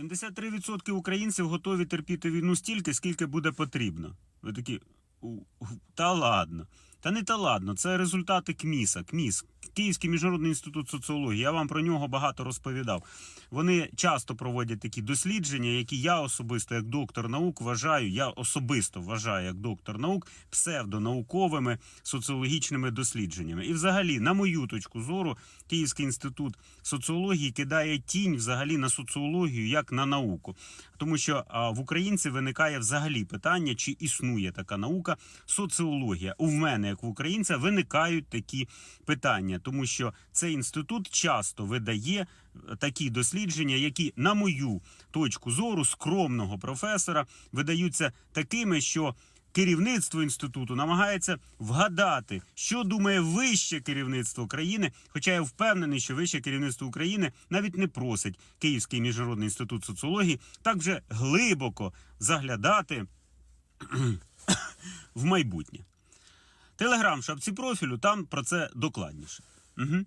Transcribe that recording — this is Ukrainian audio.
73% українців готові терпіти війну стільки, скільки буде потрібно. Ви такі. Та ладно. Та не та ладно, це результати КМІСа. КМІС, Київський міжнародний інститут соціології. Я вам про нього багато розповідав. Вони часто проводять такі дослідження, які я особисто, як доктор наук, вважаю, я особисто вважаю як доктор наук псевдонауковими соціологічними дослідженнями. І, взагалі, на мою точку зору, Київський інститут соціології кидає тінь взагалі на соціологію як на науку. Тому що в українців виникає взагалі питання, чи існує така наука соціологія. У мене, як в українця, виникають такі питання, тому що цей інститут часто видає е, такі дослідження, які, на мою точку зору, скромного професора, видаються такими, що. Керівництво інституту намагається вгадати, що думає вище керівництво країни. Хоча я впевнений, що вище керівництво України навіть не просить Київський міжнародний інститут соціології так вже глибоко заглядати в майбутнє. Телеграм шапці профілю, там про це докладніше. Mm-hmm.